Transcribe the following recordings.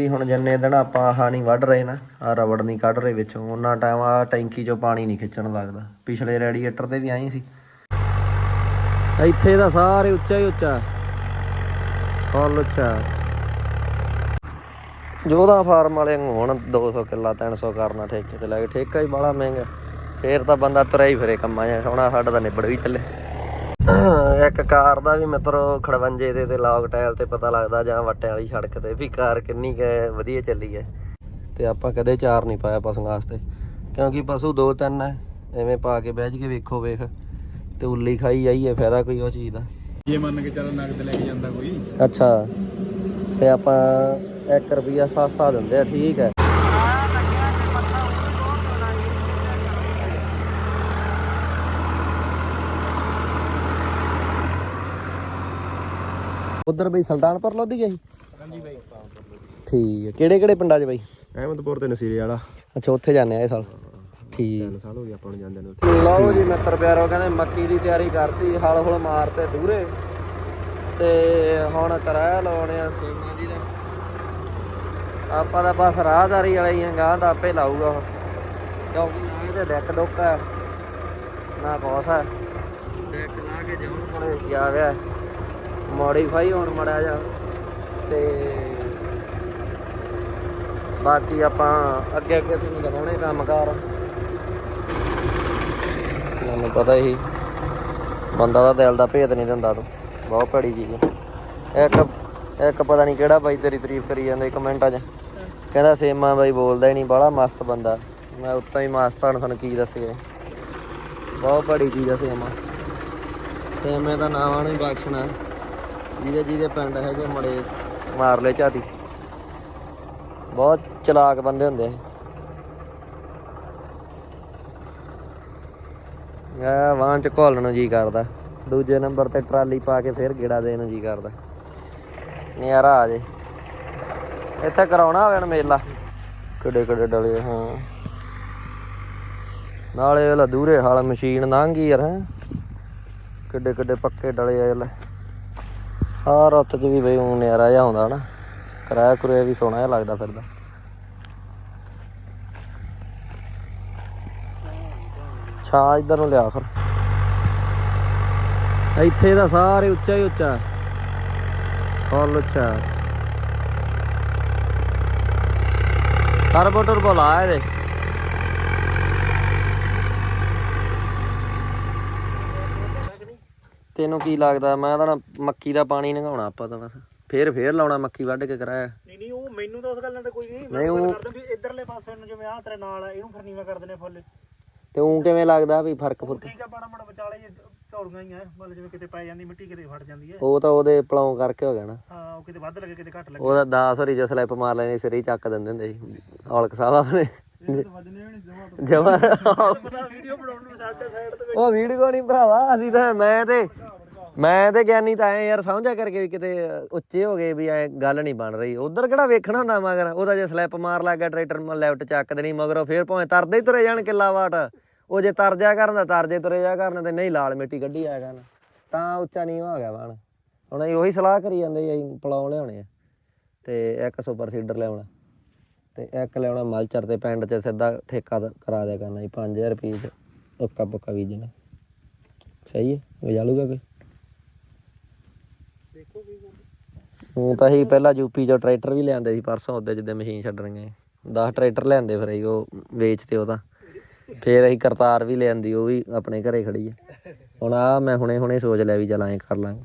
ਇਹਦੀ ਹੁਣ ਜਿੰਨੇ ਦਿਨ ਆਪਾਂ ਆਹ ਨਹੀਂ ਵੱਢ ਰਹੇ ਨਾ ਆ ਰਬੜ ਨਹੀਂ ਕੱਢ ਰਹੇ ਵਿੱਚੋਂ, ਉਹਨਾਂ ਟਾਈਮ ਆ ਟੈਂਕੀ 'ਚੋਂ ਪਾਣੀ ਨਹੀਂ ਖਿੱਚਣ ਲੱਗਦਾ। ਪਿਛਲੇ ਰੈਡੀਏਟਰ ਤੇ ਵੀ ਆਈ ਸੀ। ਇੱਥੇ ਦਾ ਸਾਰੇ ਉੱਚਾ ਹੀ ਉੱਚਾ। ਫੁੱਲ ਉੱਚਾ। ਜੋਦਾ ਫਾਰਮ ਵਾਲੇ ਨੂੰ ਹੁਣ 200 ਕਿੱਲਾ 300 ਕਰਨਾ ਠੇਕੇ ਤੇ ਲੈ ਕੇ, ਠੇਕਾ ਹੀ ਬੜਾ ਮਹਿੰਗਾ। ਫੇਰ ਤਾਂ ਬੰਦਾ ਤੁਰਿਆ ਹੀ ਫਿਰੇ ਕੰਮਾਂ ਜਾਂ ਸੋਹਣਾ ਸਾਡਾ ਤਾਂ ਨਿਬੜ ਵੀ ਚੱਲੇ। ਇੱਕ ਕਾਰ ਦਾ ਵੀ ਮਿੱਤਰੋ ਖੜਵੰਜੇ ਦੇ ਤੇ ਲੌਗ ਟਾਇਲ ਤੇ ਪਤਾ ਲੱਗਦਾ ਜਾਂ ਵੱਟਿਆਂ ਵਾਲੀ ਸੜਕ ਤੇ ਵੀ ਕਾਰ ਕਿੰਨੀ ਕੁ ਵਧੀਆ ਚੱਲੀ ਹੈ। ਤੇ ਆਪਾਂ ਕਦੇ ਚਾਰ ਨਹੀਂ ਪਾਇਆ ਪਸ਼ੂਆਂ ਵਾਸਤੇ ਕਿਉਂਕਿ ਪਸ਼ੂ ਦੋ ਤਿੰਨ ਐ ਐਵੇਂ ਪਾ ਕੇ ਬਹਿ ਕੇ ਵੇਖੋ ਵੇਖ। ਤੇ ਉੱਲੀ ਖਾਈ ਜਾਈਏ ਫਾਇਦਾ ਕੋਈ ਉਹ ਚੀਜ਼ ਦਾ। ਜੇ ਮੰਨ ਕੇ ਚੱਲ ਨਗਦ ਲੈ ਕੇ ਜਾਂਦਾ ਕੋਈ। ਅੱਛਾ। ਤੇ ਆਪਾਂ 1 ਰੁਪਿਆ ਸਸਤਾ ਦਿੰਦੇ ਆ ਠੀਕ ਹੈ। ਉਧਰ ਬਈ ਸੁਲਤਾਨਪੁਰ ਲੋਧੀ ਗਈ ਹਾਂਜੀ ਬਾਈ ਠੀਕ ਹੈ। ਕਿਹੜੇ ਕਿਹੜੇ ਪਿੰਡਾਂ 'ਚ ਬਈ? ਅਹਿਮਦਪੁਰ ਤੇ ਨਸੀਰੇ ਵਾਲਾ। ਅੱਛਾ ਉੱਥੇ ਜਾਂਦੇ ਆ ਇਹ ਸਾਲ। ਠੀਕ। ਸਾਲ ਹੋ ਗਿਆ ਆਪਾਂ ਨੂੰ ਜਾਂਦੇ ਨੂੰ ਲਓ ਜੀ ਮਿੱਤਰ ਪਿਆਰੋ ਕਹਿੰਦੇ ਮੱਕੀ ਦੀ ਤਿਆਰੀ ਕਰਤੀ ਹਲ ਹੁਲ ਮਾਰਤੇ ਦੂਰੇ। ਤੇ ਹੁਣ ਕਰਾਇਆ ਲਾਉਣੇ ਆ ਸੇਮਾਂ ਜੀ ਦਾ। ਆਪਾਂ ਤਾਂ ਬਸ ਰਾਹਦਾਰੀ ਵਾਲੇ ਹੀ ਆ ਗਾਂ ਦਾ ਆਪੇ ਲਾਊਗਾ ਕਿਉਂਕਿ ਨਾ ਇਹਦੇ ਡੈਕ ਡੁੱਕ ਹੈ ਨਾ ਕੁਛ ਹੈ ਡੈਕ ਲਾ ਕੇ ਜਾਉਣ ਕੋਲੇ ਗਿਆ ਵਿਆ ਮੋਡੀਫਾਈ ਹੋਣ ਮੜਿਆ ਜਾ ਤੇ ਬਾਕੀ ਆਪਾਂ ਅੱਗੇ ਅੱਗੇ ਤੁਹਾਨੂੰ ਦਿਖਾਉਣੇ ਕੰਮਕਾਰ। ਮੈਨੂੰ ਪਤਾ ਹੀ, ਬੰਦਾ ਦਾ ਦਿਲ ਦਾ ਭੇਦ ਨਹੀਂ ਦਿੰਦਾ ਤੂੰ, ਬਹੁਤ ਭੜੀ ਚੀਜ਼ ਹੈ। ਇੱਕ ਇੱਕ ਪਤਾ ਨਹੀਂ ਕਿਹੜਾ ਬਾਈ ਤੇਰੀ ਤਾਰੀਫ ਕਰੀ ਜਾਂਦਾ ਕਮੈਂਟਾਂ 'ਚ। ਕਹਿੰਦਾ ਸੇਮਾ ਬਾਈ ਬੋਲਦਾ ਹੀ ਨਹੀਂ ਬੜਾ ਮਸਤ ਬੰਦਾ। ਮੈਂ ਉੱਤਾਂ ਹੀ ਮਸਤ ਹਾਂ ਤੁਹਾਨੂੰ ਕੀ ਦੱਸੀਏ। ਬਹੁਤ ਭੜੀ ਚੀਜ਼ ਆ ਸੇਮਾ। ਸੇਮੇ ਦਾ ਨਾਮ ਨੂੰ ਹੀ ਬਖਸ਼ਣਾ। ਜਿਹਦੇ ਜਿਹਦੇ ਪਿੰਡ ਹੈਗੇ ਮੜੇ ਮਾਰ ਲੈ ਝਾਤੀ। ਬਹੁਤ ਚਲਾਕ ਬੰਦੇ ਹੁੰਦੇ ਆ ਵਾਂ ਚ ਘੋਲਣ ਨੂੰ ਜੀ ਕਰਦਾ। ਦੂਜੇ ਨੰਬਰ ਤੇ ਟਰਾਲੀ ਪਾ ਕੇ ਫੇਰ ਗੇੜਾ ਦੇਣ ਨੂੰ ਜੀ ਕਰਦਾ। ਨਜ਼ਾਰਾ ਆ ਜੇ। ਇੱਥੇ ਕਰਾਉਣਾ ਹੋਵੇ ਨਾ ਮੇਲਾ। ਕਿੱਡੇ ਕਿੱਡੇ ਡਲੇ, ਹਾਂ। ਨਾਲੇ ਇਹ ਦੂਰੇ ਹਾਲ ਮਸ਼ੀਨ ਲੰਘ ਗਈ ਯਾਰ ਕਿੱਡੇ ਕਿੱਡੇ ਪੱਕੇ ਡਲੇ ਆ ਲੈ। ਆ ਰੁੱਤ ਚ ਵੀ ਬਈ ਉਹ ਨਜ਼ਾਰਾ ਜਿਹਾ ਆਉਂਦਾ ਨਾ ਕਿਰਾਇਆ ਕੁਰਿਆ ਵੀ ਸੋਹਣਾ ਜਿਹਾ ਲੱਗਦਾ ਫਿਰਦਾ। ਛਾ ਇਧਰ ਨੂੰ ਲਿਆ ਫਿਰ। ਇੱਥੇ ਦਾ ਸਾਰੇ ਉੱਚਾ ਹੀ ਉੱਚਾ। ਫੁੱਲ ਉੱਚਾ। ਟਰਬੋ ਟਰਬੋ ਲਾ ਇਹਦੇ। ਤੈਨੂੰ ਕੀ ਲੱਗਦਾ? ਮੈਂ ਤਾਂ ਨਾ ਮੱਕੀ ਦਾ ਪਾਣੀ ਨਗਾਉਣਾ ਆਪਾਂ ਤਾਂ ਬਸ। ਫੇਰ ਫੇਰ ਲਾਉਣਾ ਮੱਕੀ ਵੱਢ ਕੇ ਕਰਾਇਆ। ਨਹੀਂ ਨਹੀਂ ਉਹ ਮੈਨੂੰ ਤਾਂ ਉਸ ਗੱਲ ਨਾਲ ਤਾਂ ਕੋਈ ਨਹੀਂ। ਨਹੀਂ ਉਹ ਕਰ ਦਿੰਦੀ ਇਧਰਲੇ ਪਾਸੇ ਨੂੰ ਜਿਵੇਂ ਆਹ ਤੇਰੇ ਨਾਲ ਆ ਇਹਨੂੰ ਫਿਰ ਨੀਵਾ ਕਰ ਦਿੰਦੇ ਫੁੱਲ। ਤੇ ਉਹ ਕਿਵੇਂ ਲੱਗਦਾ ਵੀ ਫ਼ਰਕ ਫੁਰਕ? ਠੀਕ ਆ ਬਾਣਾ ਮਾੜਾ ਵਿਚਾਲੇ ਜੇ ਝੌਲੀਆਂ ਹੀ ਆ ਮਤਲਬ ਜਿਵੇਂ ਕਿਤੇ ਪੈ ਜਾਂਦੀ ਮਿੱਟੀ ਕਿਤੇ ਫਟ ਜਾਂਦੀ ਹੈ ਉਹ ਤਾਂ ਉਹਦੇ ਪਲਾਉ ਕਰਕੇ ਹੋ ਗਿਆ ਨਾ। ਹਾਂ ਉਹ ਕਿਤੇ ਵੱਧ ਲੱਗੇ ਕਿਤੇ ਘੱਟ ਲੱਗੇ। ਉਹਦਾ 10 ਹਰੀ ਜਿਹਾ ਸਲਿੱਪ ਮਾਰ ਲੈਣੀ ਸਿਰ ਹੀ ਚੱਕ ਦਿੰਦੇ ਹੁੰਦੇ ਸੀ। ਔਲਕ ਸਾਹਿਬ ਆਪਣੇ। ਜਮਾ ਵੀਡੀਓ ਬਣਾਉਣ ਨੂੰ ਸਾਡੇ ਸਾਈਡ ਤੇ ਉਹ ਵੀਡੀਓ ਨਹੀਂ ਭਰਾਵਾ ਅਸੀਂ ਤਾਂ ਮੈਂ ਤੇ ਮੈਂ ਤੇ ਗਿਆਨੀ ਤਾਂ ਐ ਯਾਰ ਸਮਝਿਆ ਕਰਕੇ ਵੀ ਕਿਤੇ ਉੱਚੇ ਹੋ ਗਏ ਵੀ ਐ ਗੱਲ ਨਹੀਂ ਬਣ ਰਹੀ। ਉਧਰ ਕਿਹੜਾ ਵੇਖਣਾ ਹੁੰਦਾ ਮਗਰ ਉਹਦਾ ਜੇ ਸਲਿੱਪ ਮਾਰ ਲੱਗ ਗਿਆ ਟਰੈਕਟਰ ਮ ਲੈਫਟ ਚੱਕ ਦੇਣੀ ਮਗਰੋਂ ਫੇਰ ਭਾਵੇਂ ਤਰਦੇ ਹੀ ਤੁਰੇ ਜਾਣ ਕਿੱਲਾ ਵਾਟ। ਉਹ ਜੇ ਤਰ ਜਾ ਕਰਨ ਦਾ ਤਰਦੇ ਤੁਰੇ ਜਾ ਕਰਨ ਤੇ ਨਹੀਂ ਲਾਲ ਮਿੱਟੀ ਕੱਢੀ ਆ ਕਰਨ। ਤਾਂ ਉੱਚਾ ਨਹੀਂ ਹੋ ਗਿਆ ਬਾਣ। ਹੁਣ ਅਸੀਂ ਉਹੀ ਸਲਾਹ ਕਰੀ ਜਾਂਦੇ ਅਸੀਂ ਪਲਾਉ ਲਿਆਉਣੇ ਆ। ਤੇ ਇੱਕ ਸੁਪਰ ਸੀਡਰ ਲਿਆਉਣਾ। ਤੇ ਇੱਕ ਲਿਆਉਣਾ ਮਲਚਰ ਤੇ ਪਿੰਡ 'ਚ ਸਿੱਧਾ ਠੇਕਾ ਕਰਾ ਦਿਆ ਕਰਨਾ ਜੀ 5000 ਰੁਪਏ ਚ, ਉੱਕਾ ਪੁੱਕਾ ਬੀਜਣਾ ਸਹੀ ਹੈ ਵਜਾ ਲੂਗਾ ਕੋਈ? ਦੇਖੋ ਕੀ ਗੱਲ। ਤਾਂ ਅਸੀਂ ਪਹਿਲਾਂ ਯੂਪੀ ਚੋਂ ਟਰੈਕਟਰ ਵੀ ਲਿਆਂਦੇ ਸੀ, ਪਰਸੋਂ ਉਹਦੇ ਜਿੱਦੇ ਮਸ਼ੀਨ ਛੱਡਣਗੇ 10 ਟਰੈਕਟਰ ਲਿਆਂਦੇ ਫਿਰ ਅਸੀਂ, ਉਹ ਵੇਚਤੇ ਤਾਂ ਫਿਰ ਅਸੀਂ ਕਰਤਾਰ ਵੀ ਲਿਆਂਦੀ, ਉਹ ਵੀ ਆਪਣੇ ਘਰੇ ਖੜੀ ਹੈ। ਹੁਣ ਆ ਮੈਂ ਹੁਣੇ ਹੁਣੇ ਸੋਚ ਲਿਆ ਵੀ ਚੱਲ ਐਂ ਕਰ ਲਾਂਗੇ।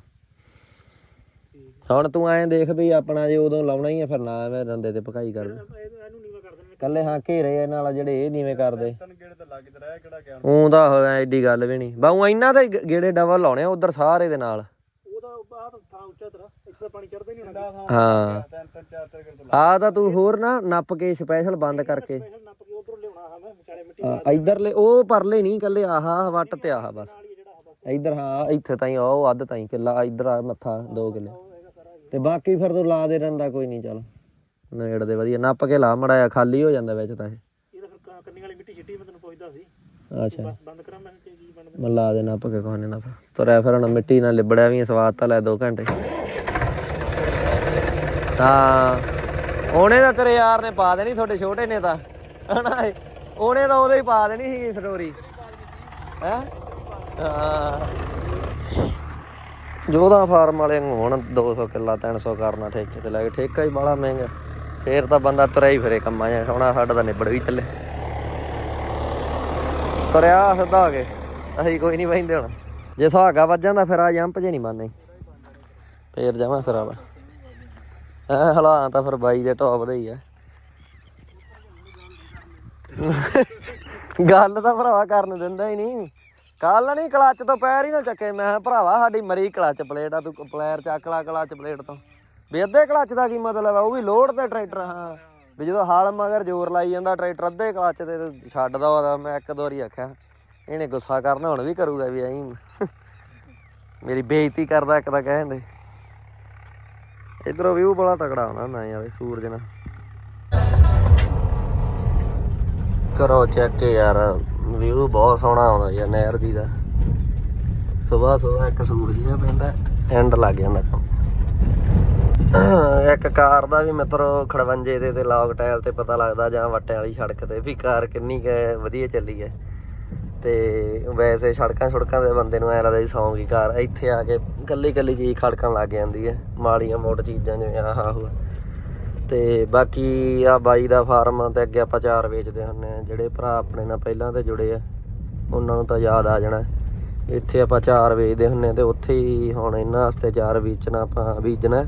ਹੁਣ ਤੂੰ ਐਂ ਦੇਖ ਵੀ ਆਪਣਾ ਜੇ ਉਦੋਂ ਲਾਉਣਾ ਹੀ ਆ, ਫਿਰ ਨਾ ਐਵੇਂ ਰੰਦੇ ਤੇ ਭਕਾਈ ਕਰ ਦੇ ਇਹ- ਇਹਨੂੰ ਨੀਵਾ ਕਰ ਦਿੰਦੇ ਕੱਲੇ ਹਾਂ ਘੇਰੇ ਇਹ ਨਾਲ ਜਿਹੜੇ ਇਹ ਨੀਵੇਂ ਕਰਦੇ। ਤਨ ਗੇੜੇ ਤਾਂ ਲੱਗ ਰਿਹਾ ਕਿਹੜਾ ਗਿਆ ਊਂ ਤਾਂ ਹੋਇਆ ਐਡੀ ਗੱਲ ਵੀ ਨਹੀਂ। ਬਾਉ ਇਹਨਾਂ ਦੇ ਗੇੜੇ ਡਬਲ ਲਾਉਣੇ ਆ ਉਧਰ ਸਾਰੇ ਦੇ ਨਾਲ। ਉਹਦਾ ਆਹ ਤਾਂ ਥਾਂ ਉੱਚਾ ਤੇਰਾ ਇੱਥੇ ਤਾਂ ਪਾਣੀ ਚੜਦਾ ਹੀ ਨਹੀਂ ਹੋਣਾ। ਹਾਂ। ਤਿੰਨ ਤਿੰਨ ਚਾਰ ਚਾਰ ਗੇੜੇ ਤਾਂ ਆ ਤਾਂ ਤੂੰ ਹੋਰ ਨਾ ਨੱਪ ਕੇ ਸਪੈਸ਼ਲ ਬੰਦ ਕਰਕੇ। ਸਪੈਸ਼ਲ ਨੱਪ ਕੇ ਉਧਰੋਂ ਲਿਆਉਣਾ ਹਾਂ ਮੈਂ ਵਿਚਾਲੇ ਮਿੱਟੀ ਆ, ਇੱਧਰਲੇ ਉਹ ਪਰਲੇ ਨਹੀਂ ਕੱਲੇ ਆਹ ਵੱਟ ਤੇ ਆਹ ਬਸ। ਹੀ ਇੱਧਰ ਹਾਂ ਇੱਥੇ ਤਾਈਂ ਉਹ ਅੱਧ ਤਾਈਂ ਕਿੱਲਾ ਇੱਧਰ ਆ ਮੱਥਾ 2 ਕਿੱਲੇ। ਉਹ ਹੀ। ਤੇ ਬਾਕੀ ਫਿਰ ਤੂੰ ਲਾ ਦੇ ਰੰਦਾ ਕੋਈ ਨਹੀਂ ਚੱਲ। ਨੇੜ ਦੇ ਵਧੀਆ ਨੱਪ ਕੇ ਲਾ ਮੜਾਇਆ ਖਾਲੀ ਹੋ ਜਾਂਦਾ ਵਿੱਚ ਤਾਂ ਇਹ। ਇਹ ਤਾਂ ਫਿਰ ਕ- ਕੰਨੀ ਵਾਲੀ ਮਿੱਟੀ ਛਿੱਟੀ ਮੈਂ ਤੈਨੂੰ ਪੁੱਛਦਾ ਸੀ। ਅੱਛਾ। ਬਸ ਬੰਦ ਕਰਾਂ ਮੈਂ ਕਿ ਕੀ ਬਣਦਾ। ਮੈਂ ਲਾ ਦੇ ਨੱਪ ਕੇ ਕੋਹਨੇ ਨਾ ਤੁਰਿਆ ਫਿਰ। ਹੁਣ ਮਿੱਟੀ ਨਾਲ ਲਿਬੜਿਆ ਵੀ ਸਵਾਦ ਤਾਂ ਲੈ 2 ਘੰਟੇ। ਤਾਂ ਉਹਨੇ ਤਾਂ ਤੇਰੇ ਯਾਰ ਨੇ ਪਾ ਦੇਣੀ ਤੁਹਾਡੇ ਛੋਟੇ ਨੇ ਤਾਂ। ਹਨਾ ਇਹ? ਉਹਨੇ ਤਾਂ ਉਹਦੇ ਹੀ ਪਾ ਦੇਣੀ ਸੀਗੀ ਸਟੋਰੀ। ਹੈ? ਹਾਂ। ਜੋਧਾ ਫਾਰਮ ਵਾਲੇ ਨੂੰ ਹੁਣ 200 ਕਿੱਲਾ 300 ਕਰਨਾ ਠੇਕੇ ਤੇ ਲੈ ਕੇ। ਠੇਕਾ ਹੀ ਬੜਾ ਮਹਿੰਗਾ। ਫੇਰ ਤਾਂ ਬੰਦਾ ਤੁਰਿਆ ਹੀ ਫਿਰੇ ਕੰਮਾਂ 'ਚ। ਸੋਹਣਾ ਸਾਡਾ ਤਾਂ ਨਿਬੜ ਵੀ ਚੱਲੇ। ਤੁਰਿਆ ਸਿੱਧਾ ਹੋ ਕੇ। ਅਸੀਂ ਕੋਈ ਨਹੀਂ ਬਹਿੰਦੇ ਹੁਣ। ਜੇ ਸੁਹਾਗਾ ਵੱਜ ਜਾਂਦਾ, ਫਿਰ ਆ ਜੰਪ ਜੇ ਨਹੀਂ ਮੰਨਦੇ ਫੇਰ ਜਾਵਾਂ ਸਰਾਵਾ। ਐ ਹਲਾ ਤਾਂ ਫਿਰ ਬਾਈ ਦੇ ਟੌਪ ਦੇ ਹੀ ਆ। ਗੱਲ ਤਾਂ ਭਰਾਵਾ ਕਰਨ ਦਿੰਦਾ ਹੀ ਨਹੀਂ। ਕੱਲ ਨਹੀਂ, ਕਲੱਚ ਤੋਂ ਪੈਰ ਹੀ ਨਾ ਚੱਕੇ। ਮੈਂ ਭਰਾਵਾ, ਸਾਡੀ ਮਰੀ ਕਲੱਚ ਪਲੇਟ ਆ, ਤੂੰ ਪਲੇਅਰ ਚੱਕ ਲਾ ਕਲੱਚ ਪਲੇਟ ਤੋਂ। ਵੀ ਅੱਧੇ ਕਲੱਚ ਦਾ ਕੀ ਮਤਲਬ ਆ? ਉਹ ਵੀ ਲੋਡ ਤੇ ਟਰੈਕਟਰ, ਹਾਂ। ਵੀ ਜਦੋਂ ਹਾਲ ਮਗਰ ਜ਼ੋਰ ਲਾਈ ਜਾਂਦਾ ਟਰੈਕਟਰ ਅੱਧੇ ਕਲੱਚ ਤੇ ਛੱਡਦਾ ਉਹਦਾ, ਮੈਂ ਇੱਕ ਦੋ ਵਾਰੀ ਆਖਿਆ, ਇਹਨੇ ਗੁੱਸਾ ਕਰਨਾ, ਹੁਣ ਵੀ ਕਰੂਗਾ ਵੀ ਐਂ। ਮੇਰੀ ਬੇਇੱਜ਼ਤੀ ਕਰਦਾ ਇੱਕ ਤਾਂ ਕਹਿੰਦੇ ਇਧਰੋਂ ਵਿਊ ਬੜਾ ਤਕੜਾ ਆਉਂਦਾ ਨਾ ਯਾਰ ਸੂਰਜ ਨਾਲ। ਕਰੋ ਚੈੱਕ ਯਾਰ ਵਿਊ ਬਹੁਤ ਸੋਹਣਾ ਆਉਂਦਾ ਯਾਰ ਨਹਿਰ ਦੀ ਦਾ। ਸਵੇਰ ਸਵੇਰ ਇੱਕ ਸੂਰਜ ਜਿਹਾ ਪੈਂਦਾ ਐਂਡ ਲੱਗ ਜਾਂਦਾ ਕੰਮ। ਇੱਕ ਕਾਰ ਦਾ ਵੀ ਮਿੱਤਰੋ, ਖੜਵੰਜੇ ਦੇ ਤੇ ਲੌਗ ਟਾਇਲ ਤੇ ਪਤਾ ਲੱਗਦਾ ਜਾਂ ਵੱਟੇ ਵਾਲੀ ਸੜਕ ਤੇ ਵੀ ਕਾਰ ਕਿੰਨੀ ਕੁ ਵਧੀਆ ਚੱਲੀ ਹੈ। ਤੇ ਵੈਸੇ ਸੜਕਾਂ ਸੜਕਾਂ ਦੇ ਬੰਦੇ ਨੂੰ ਐ ਲੱਗਦਾ ਜੀ ਸੌਂ ਗਈ ਕਾਰ, ਇੱਥੇ ਆ ਕੇ ਕੱਲੀ ਕੱਲੀ ਚੀਜ਼ ਖੜਕਣ ਲੱਗ ਜਾਂਦੀ ਹੈ, ਮਾੜੀਆਂ ਮੋਟ ਚੀਜ਼ਾਂ ਜਿਵੇਂ ਆਹ ਆਹ ਤੇ ਬਾਕੀ ਆ ਬਾਈ ਦਾ ਫਾਰਮ ਤੇ ਅੱਗੇ ਆਪਾਂ ਚਾਰ ਵੇਚਦੇ ਹੁੰਨੇ ਆ ਜਿਹੜੇ ਭਰਾ ਆਪਣੇ ਨਾਲ ਪਹਿਲਾਂ ਤੇ ਜੁੜੇ ਆ, ਉਹਨਾਂ ਨੂੰ ਤਾਂ ਯਾਦ ਆ ਜਾਣਾ। ਇੱਥੇ ਆਪਾਂ ਚਾਰ ਵੇਚਦੇ ਹੁੰਨੇ ਤੇ ਉੱਥੇ ਹੀ ਹੁਣ ਇਹਨਾਂ ਵਾਸਤੇ ਚਾਰ ਵੇਚਣਾ ਆਪਾਂ, ਬੀਜਣਾ।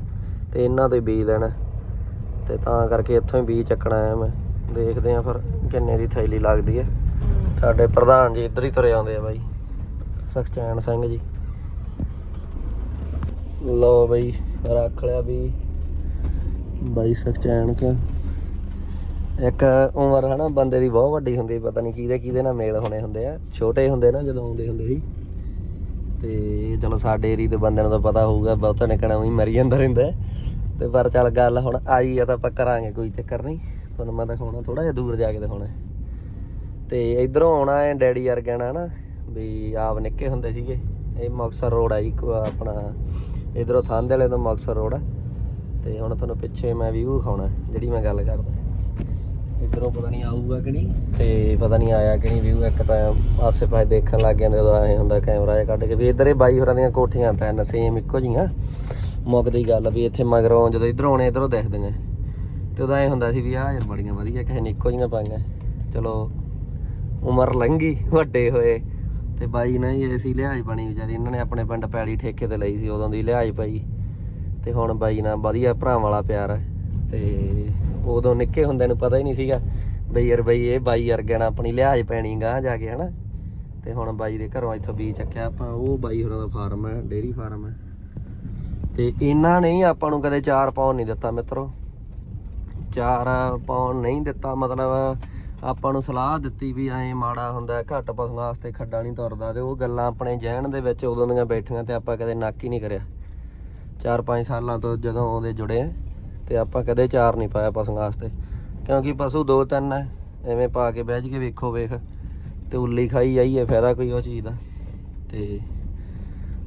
ਤੇ ਇਹਨਾਂ ਤੋਂ ਬੀਜ ਲੈਣਾ। ਤੇ ਤਾਂ ਕਰਕੇ ਇੱਥੋਂ ਹੀ ਬੀਜ ਚੱਕਣਾ ਆਇਆ ਮੈਂ। ਦੇਖਦੇ ਆ ਫਿਰ ਕਿੰਨੇ ਦੀ ਥੈਲੀ ਲੱਗਦੀ ਹੈ। ਸਾਡੇ ਪ੍ਰਧਾਨ ਜੀ ਇੱਧਰ ਹੀ ਤੁਰੇ ਆਉਂਦੇ ਆ ਬਾਈ। ਸਖਚੈਨ ਸਿੰਘ ਜੀ। ਲੋ ਬਈ, ਰੱਖ ਲਿਆ ਵੀ। ਬਾਈ ਸਖਚੈਨ ਕਿ। ਇੱਕ ਉਮਰ ਹਨਾ, ਬੰਦੇ ਦੀ ਬਹੁਤ ਵੱਡੀ ਹੁੰਦੀ ਪਤਾ ਨਹੀਂ ਕਿਹਦੇ ਕਿਹਦੇ ਨਾਲ ਮੇਲ ਹੋਣੇ ਹੁੰਦੇ ਆ। ਛੋਟੇ ਹੁੰਦੇ ਨਾ, ਜਦੋਂ ਆਉਂਦੇ ਹੁੰਦੇ ਸੀ। ਤੇ ਚਲੋ ਸਾਡੇ ਏਰੀ ਦੇ ਬੰਦਿਆਂ ਨੂੰ ਤਾਂ ਪਤਾ ਹੋਊਗਾ, ਬਹੁਤਾ ਨੇ ਕਹਣਾ ਵੀ ਮਰੀ ਜਾਂਦਾ ਰਹਿੰਦਾ ਹੈ। ਤੇ ਪਰ ਚੱਲ ਗੱਲ ਹੁਣ ਆਈ ਆ ਤਾਂ ਆਪਾਂ ਕਰਾਂਗੇ, ਕੋਈ ਚੱਕਰ ਨਹੀਂ। ਤੁਹਾਨੂੰ ਮੈਂ ਦਿਖਾਉਣਾ ਥੋੜਾ ਜਿਹਾ ਦੂਰ ਜਾ ਕੇ ਦਿਖਾਉਣਾ ਤੇ ਇਧਰੋਂ ਆਉਣਾ ਹੈ ਡੈਡੀ ਵਰਗਿਆਂ ਨਾਲ ਨਾ, ਵੀ ਆਪ ਨਿੱਕੇ ਹੁੰਦੇ ਸੀਗੇ। ਇਹ ਮੁਕਤਸਰ ਰੋਡ ਆ ਜੀ ਕੋ ਆਪਣਾ ਇਧਰੋਂ ਥਾਂਦੇ ਵਾਲੇ ਤੋਂ ਮੁਕਤਸਰ ਰੋਡ ਆ। ਤੇ ਹੁਣ ਤੁਹਾਨੂੰ ਪਿੱਛੇ ਮੈਂ ਵਿਊ ਖਾਉਣਾ ਜਿਹੜੀ ਮੈਂ ਗੱਲ ਕਰਦਾ। ਇਧਰੋਂ ਪਤਾ ਨਹੀਂ ਆਊਗਾ ਕਿ ਨਹੀਂ। ਤੇ ਪਤਾ ਨਹੀਂ ਆਇਆ ਕਿ ਨਹੀਂ ਵਿਊ ਇੱਕ ਤਾਂ ਆਸੇ ਪਾਸੇ ਦੇਖਣ ਲੱਗ ਜਾਂਦੇ ਉਦੋਂ ਐ ਹੁੰਦਾ ਕੈਮਰਾ ਜਿਹਾ ਕੱਢ ਕੇ। ਵੀ ਇਧਰ ਬਾਈ ਹੋਰਾਂ ਦੀਆਂ ਕੋਠੀਆਂ ਤਾਂ ਸੇਮ ਇੱਕੋ ਜੀਆਂ ਮੁੱਕਦੀ ਗੱਲ ਵੀ ਇੱਥੇ ਮਗਰੋਂ ਜਦੋਂ ਇਧਰੋਂ ਆਉਣੇ, ਇਧਰੋਂ ਨੇ ਤੇ ਉਦੋਂ ਐ ਹੁੰਦਾ ਸੀ ਵੀ ਆਹ ਯਾਰ ਬੜੀਆਂ ਵਧੀਆ ਕਿਸੇ ਨੇ ਇੱਕੋ ਜੀਆਂ ਪਾਈਆਂ। ਚਲੋ, ਉਮਰ ਲੰਘੀ, ਵੱਡੇ ਹੋਏ। ਤੇ ਬਾਈ ਨਾ ਹੀ ਐਸੀ ਲਿਹਾਜ਼ ਬਣੀ ਵਿਚਾਰੀ। ਇਹਨਾਂ ਨੇ ਆਪਣੇ ਪਿੰਡ ਪੈਲੀ ਠੇਕੇ ਤੇ ਲਈ ਸੀ, ਉਦੋਂ ਦੀ ਲਿਹਾਜ਼ ਪਾਈ। ਤੇ ਹੁਣ ਬਾਈ ਨਾਲ ਵਧੀਆ ਭਰਾਵਾਂ ਵਾਲਾ ਪਿਆਰ ਹੈ ਤੇ ਉਦੋਂ ਨਿੱਕੇ ਹੁੰਦਿਆਂ ਨੂੰ ਪਤਾ ਹੀ ਨਹੀਂ ਸੀਗਾ ਬਈ ਯਾਰ ਬਈ ਇਹ ਬਾਈ ਵਰਗਿਆਂ ਨਾਲ ਆਪਣੀ ਲਿਹਾਜ਼ ਪੈਣੀ ਗਾਂ ਜਾ ਕੇ, ਹਨਾ? ਤੇ ਹੁਣ ਬਾਈ ਦੇ ਘਰੋਂ ਇੱਥੋਂ ਬੀਜ ਚੱਕਿਆ, ਆਪਾਂ ਉਹ ਬਾਈ ਹੋਰਾਂ ਦਾ ਫਾਰਮ ਹੈ ਡੇਰੀ ਫਾਰਮ ਹੈ। ਤੇ ਇਹਨਾਂ ਨੇ ਆਪਾਂ ਨੂੰ ਕਦੇ ਚਾਰ ਪਾਉਣ ਨਹੀਂ ਦਿੱਤਾ ਮਿੱਤਰੋ। ਚਾਰ ਪਾਉਣ ਨਹੀਂ ਦਿੱਤਾ, ਮਤਲਬ ਆਪਾਂ ਨੂੰ ਸਲਾਹ ਦਿੱਤੀ ਵੀ ਐਂ ਮਾੜਾ ਹੁੰਦਾ, ਘੱਟ ਪਸ਼ੂਆਂ ਵਾਸਤੇ ਖੱਡਾ ਨਹੀਂ ਤੁਰਦਾ, ਤੇ ਉਹ ਗੱਲਾਂ ਆਪਣੇ ਜਹਿਨ ਦੇ ਵਿੱਚ ਉਦੋਂ ਦੀਆਂ ਬੈਠੀਆਂ ਤੇ ਆਪਾਂ ਕਦੇ ਨੱਕ ਹੀ ਨਹੀਂ ਕਰਿਆ। 4-5 ਸਾਲਾਂ ਤੋਂ ਜਦੋਂ ਉਹਦੇ ਜੁੜੇ ਤੇ ਆਪਾਂ ਕਦੇ ਚਾਰ ਨਹੀਂ ਪਾਇਆ ਪਸ਼ੂਆਂ ਵਾਸਤੇ। ਕਿਉਂਕਿ ਪਸ਼ੂ ਦੋ ਤਿੰਨ ਐ, ਐਵੇਂ ਪਾ ਕੇ ਬਹਿ ਕੇ ਵੇਖੋ, ਵੇਖ। ਤੇ ਉੱਲੀ ਖਾਈ ਜਾਈਏ, ਫਾਇਦਾ ਕੋਈ ਉਹ ਚੀਜ਼ ਦਾ। ਤੇ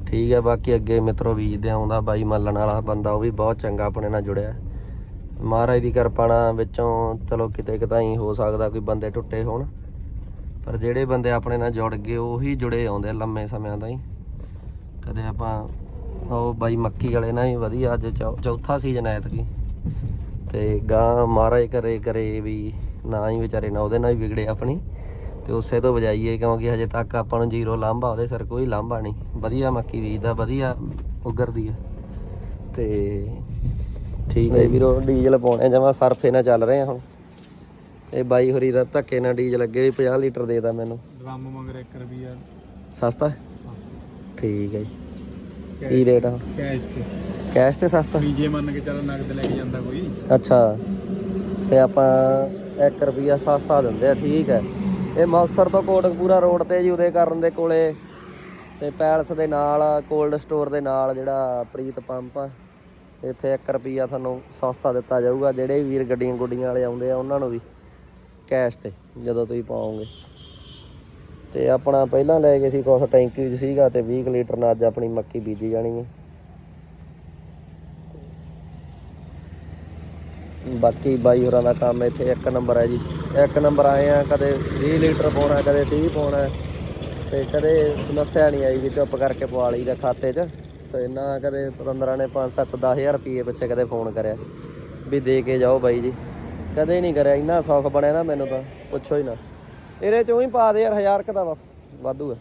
ਠੀਕ ਹੈ ਬਾਕੀ ਅੱਗੇ ਮਿੱਤਰੋ ਬੀਜਦੇ ਆਉਂਦਾ, ਬਾਈ ਮੱਲਣ ਵਾਲਾ ਬੰਦਾ, ਉਹ ਵੀ ਬਹੁਤ ਚੰਗਾ ਆਪਣੇ ਨਾਲ ਜੁੜਿਆ। ਮਹਾਰਾਜ ਦੀ ਕਿਰਪਾ ਨਾਲ ਵਿੱਚੋਂ ਚਲੋ ਕਿਤੇ ਕਿਤਾਈ ਹੋ ਸਕਦਾ ਕੋਈ ਬੰਦੇ ਟੁੱਟੇ ਹੋਣ। ਪਰ ਜਿਹੜੇ ਬੰਦੇ ਆਪਣੇ ਨਾਲ ਜੁੜ ਗਏ, ਉਹੀ ਜੁੜੇ ਆਉਂਦੇ ਲੰਮੇ ਸਮਿਆਂ ਤੋਂ ਹੀ ਕਦੇ ਆਪਾਂ, ਉਹ ਬਾਈ ਮੱਕੀ ਵਾਲੇ ਨਾਲ ਹੀ ਵਧੀਆ, ਅੱਜ ਚੌ- ਚੌਥਾ ਸੀਜ਼ਨ ਐਤਕੀ। ਤੇ ਗਾਂ ਮਹਾਰਾਜ ਕਰੇ ਕਰੇ ਵੀ ਨਾ ਹੀ ਵਿਚਾਰੇ ਨਾ ਉਹਦੇ ਨਾਲ ਵੀ ਵਿਗੜੇ ਆਪਣੀ। ਤੇ ਉਸੇ ਤੋਂ ਵਜਾਈਏ ਕਿਉਂਕਿ ਹਜੇ ਤੱਕ ਆਪਾਂ ਨੂੰ ਜ਼ੀਰੋ ਲਾਂਭਾ ਉਹਦੇ ਸਰ ਕੋਈ ਲਾਂਭਾ ਨਹੀਂ। ਵਧੀਆ ਮੱਕੀ ਬੀਜਦਾ ਵਧੀਆ ਉਗਰਦੀ ਆ। ਤੇ ਠੀਕ ਹੈ ਵੀਰੋ ਡੀਜ਼ਲ ਪਾਉਣੇ ਜਮਾ ਸਰਫੇ ਨਾਲ ਚੱਲ ਰਹੇ ਆ ਹੁਣ। ਇਹ ਬਾਈ ਹੋਰੀ ਦਾ ਧੱਕੇ ਨਾਲ ਡੀਜ਼ਲ ਅੱਗੇ ਵੀ 50 ਲੀਟਰ ਦੇਦਾ ਮੈਨੂੰ। ਡਰਮ ਮੰਗਰ 1 ਰੁਪਿਆ ਸਸਤਾ? ਠੀਕ ਹੈ ਜੀ। ਕੀ ਰੇਟ ਆ? ਕੈਸ਼ ਤੇ। ਕੈਸ਼ ਤੇ ਸਸਤਾ? ਜੇ ਮੰਨ ਕੇ ਚੱਲ ਨਗਦ ਲੈ ਕੇ ਜਾਂਦਾ ਕੋਈ ਅੱਛਾ। ਤੇ ਆਪਾਂ 1 ਰੁਪਿਆ ਸਸਤਾ ਦਿੰਦੇ ਆ ਠੀਕ ਹੈ। ਇਹ ਮੁਕਤਸਰ ਤੋਂ ਕੋਟਕਪੂਰਾ ਰੋਡ ਤੇ ਜੀ ਉਦੇ ਕਰਨ ਦੇ ਕੋਲੇ ਤੇ ਪੈਲਸ ਦੇ ਨਾਲ ਕੋਲਡ ਸਟੋਰ ਦੇ ਨਾਲ ਜਿਹੜਾ ਪ੍ਰੀਤ ਪੰਪ ਆ ਇੱਥੇ 1 ਰੁਪਿਆ ਤੁਹਾਨੂੰ ਸਸਤਾ ਦਿੱਤਾ ਜਾਊਗਾ ਜਿਹੜੇ ਵੀਰ ਗੱਡੀਆਂ ਗੁੱਡੀਆਂ ਵਾਲੇ ਆਉਂਦੇ ਆ ਉਹਨਾਂ ਨੂੰ ਵੀ ਕੈਸ਼ ਤੇ ਜਦੋਂ ਤੁਸੀਂ ਪਾਓਗੇ। ਤੇ ਆਪਣਾ ਪਹਿਲਾਂ ਲੈ ਗਏ ਸੀ ਕੁਛ ਟੈਂਕੀ ਵਿੱਚ ਸੀਗਾ ਤੇ 20 ਕੁ ਲੀਟਰ ਨਾਲ ਅੱਜ ਆਪਣੀ ਮੱਕੀ ਬੀਜੀ ਜਾਣੀ ਹੈ। ਬਾਕੀ ਬਾਈ ਹੋਰਾਂ ਦਾ ਕੰਮ ਇੱਥੇ ਇੱਕ ਨੰਬਰ ਹੈ ਜੀ। ਇੱਕ ਨੰਬਰ ਆਏ ਆ ਕਦੇ 20 ਲੀਟਰ ਪਾਉਣਾ ਕਦੇ 30 ਪਾਉਣਾ। ਤੇ ਕਦੇ ਸਮੱਸਿਆ ਨਹੀਂ ਆਈ ਵੀ ਚੁੱਪ ਕਰਕੇ ਪਵਾ ਲਈ ਦਾ ਖਾਤੇ 'ਚ। ਤੇ ਨਾ ਕਦੇ ਪਤੰਦਰਾਂ ਨੇ 5 7 10000 ਰੁਪਏ ਪਿੱਛੇ ਕਦੇ ਫੋਨ ਕਰਿਆ ਵੀ ਦੇ ਕੇ ਜਾਓ ਬਾਈ ਜੀ। ਕਦੇ ਨਹੀਂ ਕਰਿਆ ਇੰਨਾ ਸੌਖ ਬਣਿਆ ਨਾ ਮੈਨੂੰ ਤਾਂ ਪੁੱਛੋ ਹੀ ਨਾ। ਇਹਦੇ ਚੋਂ ਹੀ ਪਾ ਦੇ ਯਾਰ ਹਜ਼ਾਰ ਕੁ ਦਾ ਬਸ ਵਾਧੂ ਹੈ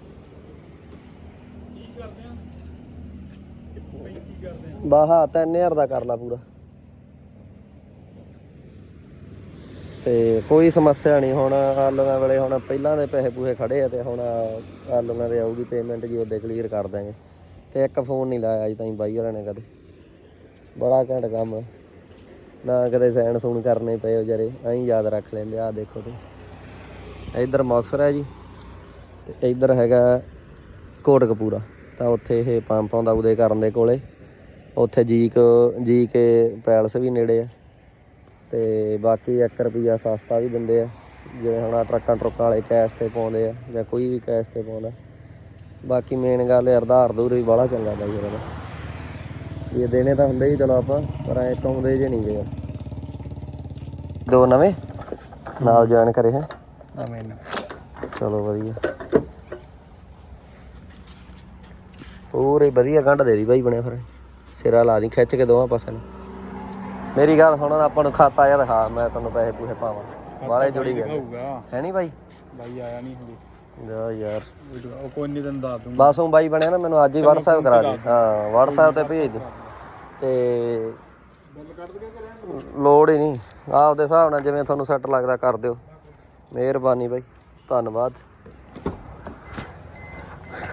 ਬਾਹਾ 3000 ਦਾ ਕਰ ਲਾ ਪੂਰਾ। ਤੇ ਕੋਈ ਸਮੱਸਿਆ ਨਹੀਂ। ਹੁਣ ਆਲੂਆਂ ਵੇਲੇ ਹੁਣ ਪਹਿਲਾਂ ਦੇ ਪੈਸੇ ਪੂਹੇ ਖੜੇ ਆ ਤੇ ਹੁਣ ਆਲੂਆਂ ਦੇ ਆਊਗੀ ਪੇਮੈਂਟ ਜੀ, ਉਹਦੇ ਕਲੀਅਰ ਕਰ ਦਾਂਗੇ ਤੇ ਇੱਕ ਫੋਨ ਨਹੀਂ ਲਾਇਆ ਅਜੇ ਤਾਈਂ ਬਾਈ ਹੋਰਾਂ ਨੇ ਕਦੇ। ਬੜਾ ਘੈਂਟ ਕੰਮ ਨਾ ਕਦੇ ਸੈਣ ਸੂਣ ਕਰਨੇ ਪਏ ਵਿਚਾਰੇ, ਐਂ ਯਾਦ ਰੱਖ ਲੈਂਦੇ ਆ। ਦੇਖੋ ਤੇ ਇੱਧਰ ਮੁਕਤਸਰ ਹੈ ਜੀ। ਤੇ ਇੱਧਰ ਹੈਗਾ ਕੋਟਕਪੂਰਾ। ਤਾਂ ਉੱਥੇ ਇਹ ਪੰਪ ਆਉਂਦਾ ਉਹਦੇ ਕਰਨ ਦੇ ਕੋਲੇ। ਉੱਥੇ ਜੀਕ ਜੀ ਕੇ ਪੈਲਸ ਵੀ ਨੇੜੇ ਆ। ਤੇ ਬਾਕੀ 1 ਰੁਪਿਆ ਸਸਤਾ ਵੀ ਦਿੰਦੇ ਆ। ਜਿਵੇਂ ਹੁਣ ਆਹ ਟਰੱਕਾਂ ਟਰੁੱਕਾਂ ਵਾਲੇ ਕੈਸ਼ ਤੇ ਪਾਉਂਦੇ ਆ ਜਾਂ ਕੋਈ ਵੀ ਕੈਸ਼ ਤੇ ਪਾਉਂਦਾ। ਬਾਕੀ ਮੇਨ ਗੱਲ ਹੈ ਆਧਾਰ ਦੂਰ ਵੀ ਬੜਾ ਚੰਗਾ ਬਾਈ ਉਹਨਾਂ ਦਾ। ਇਹ ਦੇਣੇ ਤਾਂ ਹੁੰਦੇ ਹੀ ਚਲੋ ਆਪਾਂ ਪਰ ਐ ਪਾਉਂਦੇ ਜੇ ਨਹੀਂ ਜੇ ਦੋ ਨਵੇਂ? ਨਾਲ ਜੁਆਇਨ ਕਰੇ ਹੈ। ਨਵੇਂ ਚਲੋ ਵਧੀਆ। ਪੂਰੇ ਵਧੀਆ ਗੰਢ ਦੇ ਦੀ ਬਾਈ ਬਣਿਆ ਫਿਰ। ਸਿਰਾ ਲਾ ਦੀ ਖਿੱਚ ਕੇ ਦੋਵਾਂ ਪਾਸੇ ਨੂੰ। ਮੇਰੀ ਗੱਲ ਸੁਣੋ ਆਪਾਂ ਨੂੰ ਖਾਤਾ ਯਾਰ ਹਾਂ ਮੈਂ ਤੁਹਾਨੂੰ ਪੈਸੇ ਪੂਸੇ ਪਾਵਾਂ। ਵਾਲੇ ਜੁੜੀ ਗਏ ਹੋਊਗਾ ਹੈ ਨਹੀਂ ਬਾਈ? ਬਾਈ ਆਇਆ ਨਹੀਂ ਹਜੇ। ਜਾ ਯਾਰ। ਉਹ ਕੋਈ ਨਹੀਂ ਤੈਨੂੰ ਦੱਸ ਦੂੰਗਾ। ਬਸ ਉਹ ਬਾਈ ਬਣਿਆ ਨਾ ਮੈਨੂੰ ਅੱਜ ਹੀ WhatsApp ਕਰਾ ਦੇ। ਹਾਂ WhatsApp ਤੇ ਭੇਜ ਦੇ। ਤੇ ਲੋੜ ਹੀ ਨਹੀਂ। ਆਪਦੇ ਹਿਸਾਬ ਨਾਲ ਜਿਵੇਂ ਤੁਹਾਨੂੰ ਸੈੱਟ ਲੱਗਦਾ ਕਰ ਦਿਓ। ਮਿਹਰਬਾਨੀ ਬਾਈ। ਧੰਨਵਾਦ।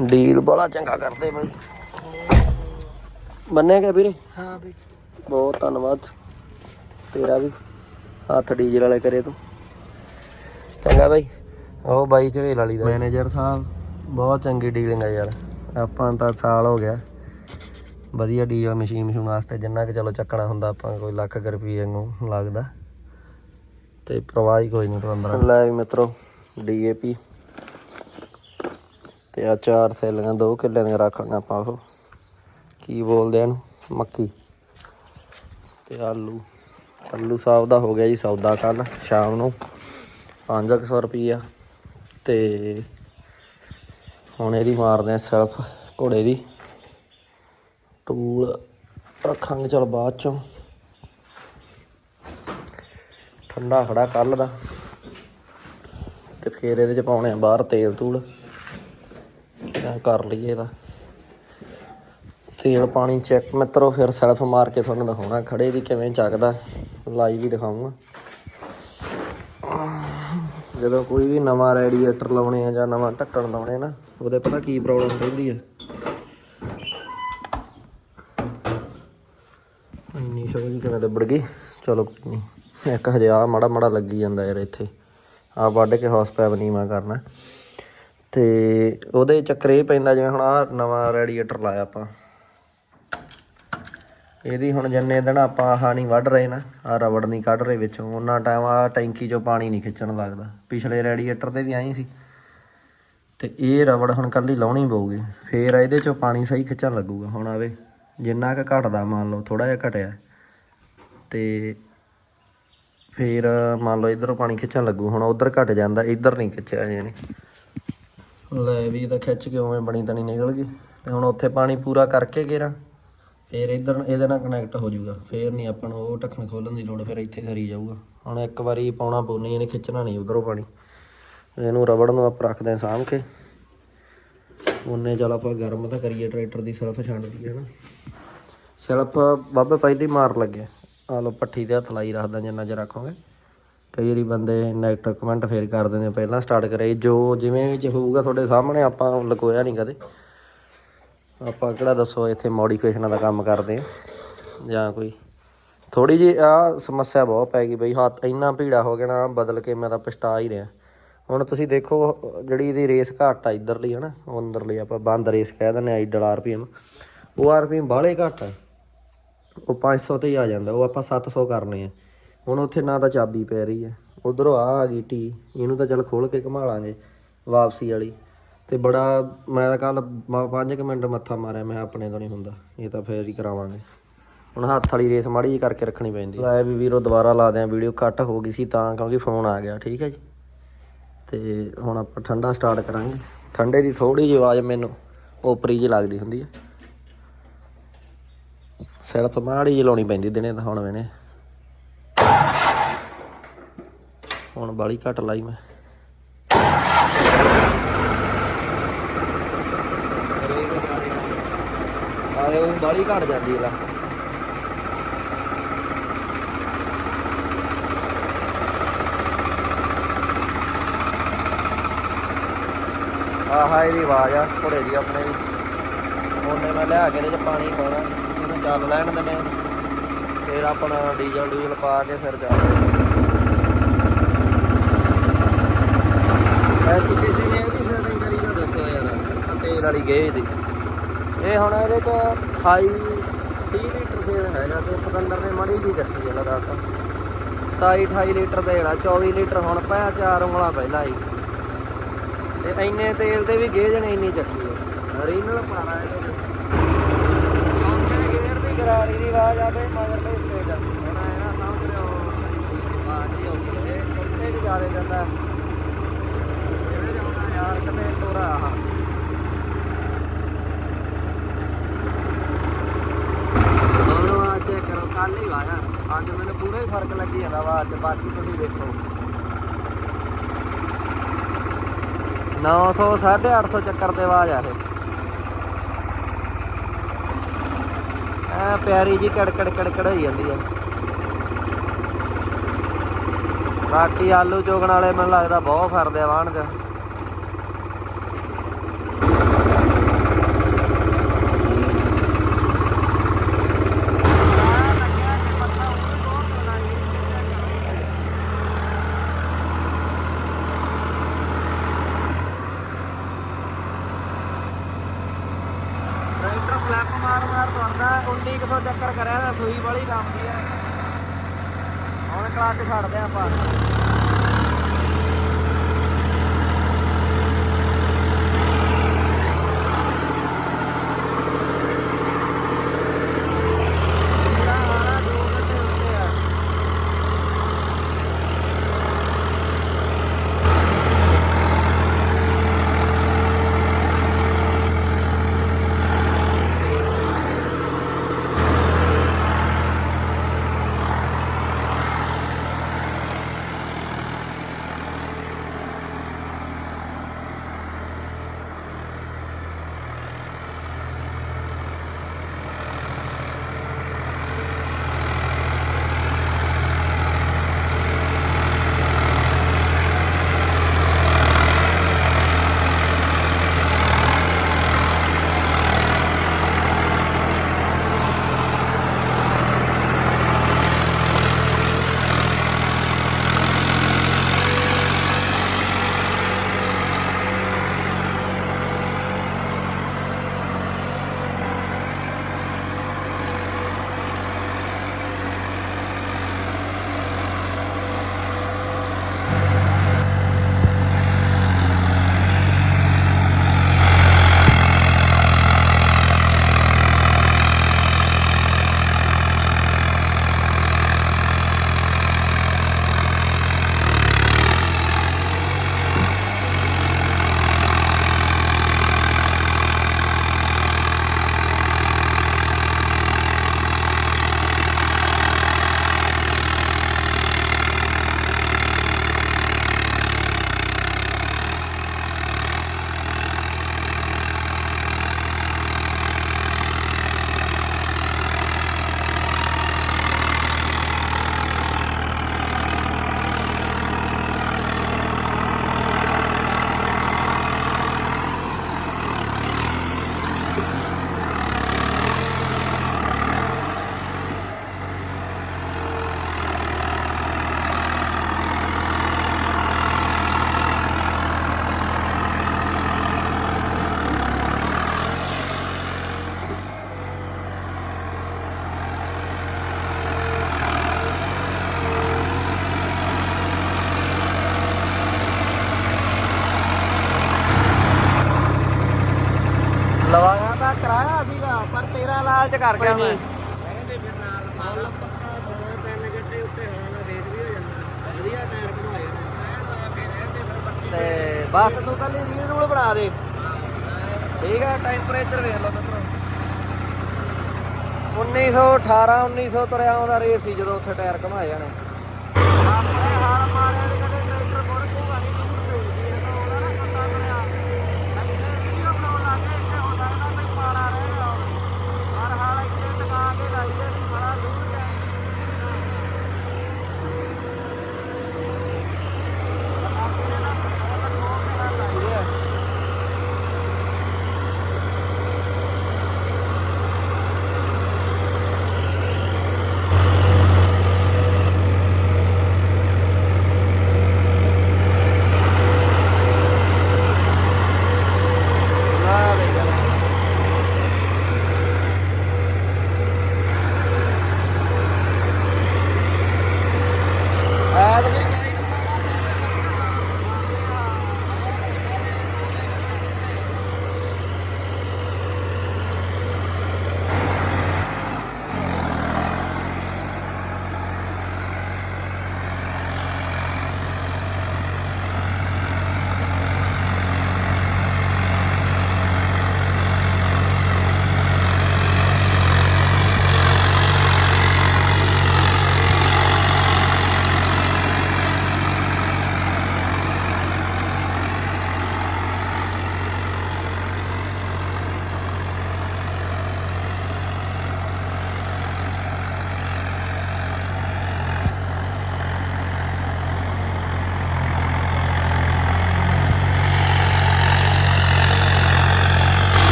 ਡੀਲ ਬੜਾ ਚੰਗਾ ਕਰਦੇ ਬਾਈ। ਬੰਨੇਗਾ ਵੀਰੇ? ਹਾਂ ਬਈ। ਬਹੁਤ ਧੰਨਵਾਦ। ਤੇਰਾ ਵੀ। ਹੱਥ ਡੀਜ਼ਲ ਵਾਲੇ ਕਰੇ ਤੂੰ। ਚੰਗਾ ਬਾਈ। ਉਹ ਬਾਈ ਝਵੇਲ ਵਾਲੀ ਦਾ। ਮੈਨੇਜਰ ਸਾਹਿਬ ਬਹੁਤ ਚੰਗੀ ਡੀਲਿੰਗ ਆ ਯਾਰ। ਆਪਾਂ ਤਾਂ ਸਾਲ ਹੋ ਗਿਆ। ਵਧੀਆ ਡੀਜ਼ਲ ਮਸ਼ੀਨ ਮਸ਼ੀਨ ਵਾਸਤੇ ਜਿੰਨਾ ਕਿ ਚਲੋ ਚੱਕਣਾ ਹੁੰਦਾ ਆਪਾਂ ਕੋਈ ਲੱਖ ਰੁਪਈਏ ਨੂੰ ਲੱਗਦਾ। ਤੇ ਪ੍ਰਵਾਹ ਹੀ ਕੋਈ ਨਹੀਂ ਪਤੰਦਰਾ ਲੈ ਵੀ ਮਿੱਤਰੋ ਡੀਏਪੀ। ਤੇ ਆ ਚਾਰ ਥੈਲੀਆਂ ਦੋ ਕਿੱਲੇ ਦੀਆਂ ਰੱਖਾਂਗੇ ਆਪਾਂ ਉਹ। ਕੀ ਬੋਲਦੇ ਆ ਇਹਨੂੰ? ਮੱਕੀ। ਤੇ ਆਲੂ। ਆਲੂ ਸਾਹਿਬ ਦਾ ਹੋ ਗਿਆ ਜੀ ਸੌਦਾ ਕੱਲ ਸ਼ਾਮ ਨੂੰ। 500 ਰੁਪਈਆ। ਤੇ ਹੁਣ ਇਹਦੀ ਮਾਰਦੇ ਆ ਸੈਲਫ ਘੋੜੇ ਦੀ। ਟੂਲ ਰੱਖਾਂਗੇ ਚਲ ਬਾਅਦ ਚੋਂ। ਠੰਡਾ ਖੜਾ ਕੱਲ ਦਾ। ਤੇ ਫੇਰ ਇਹਦੇ ਚ ਪਾਉਣੇ ਆ ਬਾਹਰ ਤੇਲ ਤੂਲ। ਕਿਆ ਕਰ ਲਈਏ ਇਹਦਾ। ਤੇਲ ਪਾਣੀ ਚੈੱਕ ਮਿੱਤਰੋ, ਫਿਰ ਸੈਲਫ ਮਾਰ ਕੇ ਤੁਹਾਨੂੰ ਦਿਖਾਉਣਾ ਖੜੇ ਦੀ ਕਿਵੇਂ ਚੱਕਦਾ। ਲਾਈਵ ਹੀ ਦਿਖਾਉਂਗਾ ਜਦੋਂ ਕੋਈ ਵੀ ਨਵਾਂ ਰੈਡੀਏਟਰ ਲਾਉਣੇ ਆ ਜਾਂ ਨਵਾਂ ਢੱਕਣ ਲਾਉਣੇ ਨਾ, ਉਹਦੇ ਪਤਾ ਕੀ ਪ੍ਰੋਬਲਮ ਰਹਿੰਦੀ ਹੈ ਇੰਨੀ ਸੋਚ ਕਿਵੇਂ ਡੱਬੜ ਗਈ? ਚਲੋ ਕੋਈ ਨਹੀਂ ਇੱਕ ਹਜੇ ਆ ਮਾੜਾ ਮਾੜਾ ਲੱਗੀ ਜਾਂਦਾ ਯਾਰ ਇੱਥੇ। ਆ ਵੱਢ ਕੇ ਹਾਊਸ ਪੈਪ ਨੀਵਾ ਕਰਨਾ। ਤੇ ਉਹਦੇ ਚੱਕਰ ਇਹ ਪੈਂਦਾ ਜਿਵੇਂ ਹੁਣ ਆ ਨਵਾਂ ਰੈਡੀਏਟਰ ਲਾਇਆ ਆਪਾਂ। ਇਹਦੀ ਹੁਣ ਜਿੰਨੇ ਦਿਨ ਆਪਾਂ ਆਹ ਨਹੀਂ ਵੱਢ ਰਹੇ ਨਾ ਆ ਰਬੜ ਨਹੀਂ ਕੱਢ ਰਹੇ ਵਿੱਚੋਂ, ਉਹਨਾਂ ਟਾਈਮ ਆ ਟੈਂਕੀ 'ਚੋਂ ਪਾਣੀ ਨਹੀਂ ਖਿੱਚਣ ਲੱਗਦਾ। ਪਿਛਲੇ ਰੈਡੀਏਟਰ ਤੇ ਵੀ ਆਈ ਸੀ। ਤੇ ਇਹ ਰਬੜ ਹੁਣ ਕੱਲੀ ਲਾਉਣੀ ਪਊਗੀ। ਫੇਰ ਇਹਦੇ 'ਚੋਂ ਪਾਣੀ ਸਹੀ ਖਿੱਚਣ ਲੱਗੂਗਾ। ਹੁਣ ਆਵੇ ਜਿੰਨਾ ਕੁ ਘਟਦਾ ਮੰਨ ਲਓ ਥੋੜਾ ਜਿਹਾ ਘਟਿਆ। ਤੇ ਫੇਰ ਮੰਨ ਲਓ ਇਧਰੋਂ ਪਾਣੀ ਖਿੱਚਣ ਲੱਗੂ। ਹੁਣ ਉਧਰ ਘਟ ਜਾਂਦਾ, ਇਧਰ ਨਹੀਂ ਖਿੱਚਿਆ ਜਾਣੀ ਲੈ ਵੀ ਇਹਦਾ ਖਿੱਚ ਕੇ ਉਵੇਂ ਬਣੀ ਤਣੀ ਨਿਕਲ ਗਈ। ਤੇ ਹੁਣ ਉੱਥੇ ਪਾਣੀ ਪੂਰਾ ਕਰਕੇ ਗੇਰਾ ਫਿਰ ਇਧਰ ਇਹਦੇ ਨਾਲ ਕਨੈਕਟ ਹੋ ਜਾਊਗਾ। ਫੇਰ ਨਹੀਂ ਆਪਾਂ ਨੂੰ ਉਹ ਢੱਕਣ ਖੋਲਣ ਦੀ ਲੋੜ, ਫਿਰ ਇੱਥੇ ਸਰੀ ਜਾਊਗਾ। ਹੁਣ ਇੱਕ ਵਾਰੀ ਪਾਉਣਾ ਪਊਣੀ ਇਹਨੇ ਖਿੱਚਣਾ ਨਹੀਂ ਉਧਰੋਂ ਪਾਣੀ। ਇਹਨੂੰ ਰਬੜ ਨੂੰ ਆਪਾਂ ਰੱਖਦੇ ਹਾਂ ਸਾਂਭ ਕੇ। ਉਹਨੇ ਚੱਲ ਆਪਾਂ ਗਰਮ ਤਾਂ ਕਰੀਏ, ਟਰੈਕਟਰ ਦੀ ਸਲਫ ਛੱਡਦੀ ਹੈ ਨਾ ਸੈਲਫ ਬਾਬੇ ਪਹਿਲੀ ਮਾਰ ਲੱਗੇ। ਆ ਲੋ ਪੱਠੀ ਤੇ ਹੱਥ ਲਾਈ ਰੱਖਦਾ ਜਿੰਨਾ ਚਿਰ ਰੱਖੋਗੇ। ਕਈ ਵਾਰੀ ਬੰਦੇ ਨੈਗੇਟਿਵ ਕਮੈਂਟ ਫੇਰ ਕਰ ਦਿੰਦੇ ਪਹਿਲਾਂ ਸਟਾਰਟ ਕਰੇ, ਜੋ ਜਿਵੇਂ ਵਿੱਚ ਹੋਊਗਾ ਤੁਹਾਡੇ ਸਾਹਮਣੇ, ਆਪਾਂ ਲਕੋਇਆ ਨਹੀਂ ਕਦੇ। ਆਪਾਂ ਕਿਹੜਾ ਦੱਸੋ, ਇੱਥੇ ਮੋਡੀਫਿਕੇਸ਼ਨਾਂ ਦਾ ਕੰਮ ਕਰਦੇ ਆ, ਜਾਂ ਕੋਈ ਥੋੜੀ ਜੀ ਆ ਸਮੱਸਿਆ ਬਹੁਤ ਪੈ ਗਈ ਬਈ, ਹੱਥ ਇੰਨਾ ਭੀੜਾ ਹੋ ਗਿਆ ਨਾ, ਬਦਲ ਕੇ ਮੈਂ ਤਾਂ ਪਛਤਾ ਹੀ ਰਿਹਾ। ਹੁਣ ਤੁਸੀਂ ਦੇਖੋ, ਜਿਹੜੀ ਇਹਦੀ ਰੇਸ ਘੱਟ ਆ ਇਧਰਲੀ, ਹਨਾ, ਉਹ ਅੰਦਰਲੀ ਆਪਾਂ ਬੰਦ ਰੇਸ ਕਹਿ ਦਿੰਦੇ ਆਈਡਲ ਆਰਪੀਐਮ ਉਹ ਆਰਪੀਐਮ ਬਾਹਲੇ ਘੱਟ ਆ। ਉਹ 500 ਤੇ ਹੀ ਆ ਜਾਂਦਾ, ਉਹ ਆਪਾਂ 700 ਕਰਨੇ ਆ। ਹੁਣ ਉੱਥੇ ਨਾ ਤਾਂ ਚਾਬੀ ਪੈ ਰਹੀ ਹੈ ਉਧਰੋਂ ਆ ਆ ਗਈ ਟੀ, ਇਹਨੂੰ ਤਾਂ ਚੱਲ ਖੋਲ ਕੇ ਘੁਮਾ ਲਾਂਗੇ, ਵਾਪਸੀ ਵਾਲੀ। ਤੇ ਬੜਾ, ਮੈਂ ਤਾਂ ਕੱਲ 5 ਮਿੰਟ ਮੱਥਾ ਮਾਰਿਆ, ਮੈਂ ਆਪਣੇ ਤੋਂ ਨਹੀਂ ਹੁੰਦਾ, ਇਹ ਤਾਂ ਫੇਰ ਹੀ ਕਰਾਵਾਂਗੇ। ਹੁਣ ਹੱਥ ਵਾਲੀ ਰੇਸ ਮਾੜੀ ਜਿਹੀ ਕਰਕੇ ਰੱਖਣੀ ਪੈਂਦੀ ਲੈ ਵੀ ਵੀਰੋ ਦੁਬਾਰਾ ਲਾ ਦਿਆਂ, ਵੀਡੀਓ ਕੱਟ ਹੋ ਗਈ ਸੀ ਤਾਂ ਕਿਉਂਕਿ ਫੋਨ ਆ ਗਿਆ, ਠੀਕ ਹੈ ਜੀ। ਤੇ ਹੁਣ ਆਪਾਂ ਠੰਡਾ ਸਟਾਰਟ ਕਰਾਂਗੇ। ਠੰਡੇ ਦੀ ਥੋੜੀ ਜਿਹੀ ਆਵਾਜ਼ ਮੈਨੂੰ ਓਪਰੀ ਜਿਹੀ ਲੱਗਦੀ ਹੁੰਦੀ ਹੈ। ਸਿਰਫ ਮਾੜੀ ਜਿਹੀ ਲਾਉਣੀ ਪੈਂਦੀ ਦਿਨੇ ਤਾਂ ਹੁਣ ਮੈਨੇ। ਹੁਣ ਬਾਲੀ ਘੱਟ ਲਾਈ ਮੈਂ। ਆਲੇ ਉਹ ਬਾਲੀ ਘੱਟ ਜਾਂਦੀ ਹੈ ਲਾ। ਇਹਦੀ ਆਵਾਜ਼ ਆ, ਘੋੜੇ ਦੀ ਆਪਣੇ ਦੀ ਉਹਨੇ ਮੈਂ ਲਿਆ ਕੇ ਇਹਦੇ ਚ ਪਾਣੀ ਪਾਉਣਾ, ਇਹਨੂੰ ਚੱਲ ਲੈਣ ਦਿੰਦੇ ਫਿਰ ਆਪਣਾ ਡੀਜ਼ਲ ਡੂਜ਼ਲ ਪਾ ਕੇ ਫਿਰ ਚੱਲਦੇ ਐ ਕਿ ਨੇ ਇਹਦੀ ਸੈਟਿੰਗ ਕਰੀ ਤਾਂ ਦੱਸੋ ਯਾਰ ਤੇਲ ਵਾਲੀ ਗੇਜ ਦੀ। ਇਹ ਹੁਣ ਇਹਦੇ ਚ 28 30 ਲੀਟਰ ਤੇਲ ਹੈਗਾ ਤੇ ਪਤੰਦਰ ਨੇ ਮਾੜੀ ਜੀ ਰੱਖੀ ਹੈ ਦੱਸ। 27 28 ਲੀਟਰ ਤੇਲ ਆ 24 ਲੀਟਰ ਹੁਣ ਪਿਆ ਚਾਰ ਉਂਗਲਾਂ ਪਹਿਲਾਂ ਹੀ। ਤੇ ਇੰਨੇ ਤੇਲ 'ਤੇ ਵੀ ਗੇਜ ਨੇ ਇੰਨੀ ਚੱਕੀ ਹੈ। ਰੀਨਲ ਪਾਰਾ ਇਹਦੇ ਚੌਥੇ ਗੇਅਰ ਦੀ ਗਰਾਰੀ ਦੀ ਆਵਾਜ਼ ਆਵੇ ਮਗਰਲੇ ਹਿੱਸੇ ਚ ਹੁਣ ਇਹ ਸਮਝ ਲਿਓ ਆਵਾਜ਼ ਹੋ ਗਈ ਇਹ ਚੌਥੇ ਦੀ ਜ਼ਿਆਦਾ ਜਾਂਦਾ ਇਹਦੇ ਚ ਆਉਣਾ ਯਾਰ ਕਿਤੇ ਟੋਰਾ ਆਹ ਹੁਣ ਆਵਾਜ਼ ਚੈੱਕ ਕਰੋ ਕੱਲ ਅੱਜ ਮੈਨੂੰ ਪੂਰਾ ਹੀ ਫ਼ਰਕ ਲੱਗੀ ਜਾਂਦਾ ਵਾ, ਅੱਜ ਬਾਕੀ ਤੁਸੀਂ ਦੇਖੋ। 900 850 ਚੱਕਰ ਤੇ ਆਵਾਜ਼ ਆ ਇਹ ਐ ਪਿਆਰੀ ਜੀ ਕੜਕੜ ਕੜਕੜ ਹੋਈ ਜਾਂਦੀ ਆ। ਬਾਕੀ ਆਲੂ ਚੋਗਣ ਵਾਲੇ ਮੈਨੂੰ ਲੱਗਦਾ ਬਹੁਤ ਫਰਦੇ ਆ ਵਾਹਣ 'ਚ। ਚ ਕਰ ਗਿਆ ਮੈਂ। ਤੇ ਬਸ ਤੂੰ ਤਾਂ ਲਈ ਰੂਲ ਬਣਾ ਦੇ। ਠੀਕ ਆ ਟੈਂਪਰੇਚਰ ਵੇਖ ਲਓ ਮਿੱਤਰੋ। 1918 1900 ਤੁਰਿਆ ਰੇਸ ਸੀ ਜਦੋਂ ਉੱਥੇ ਟਾਇਰ ਘਮਾਏ ਜਾਣੇ। ਆਪਣੇ ਹਾਲ ਮਾਰਿਆ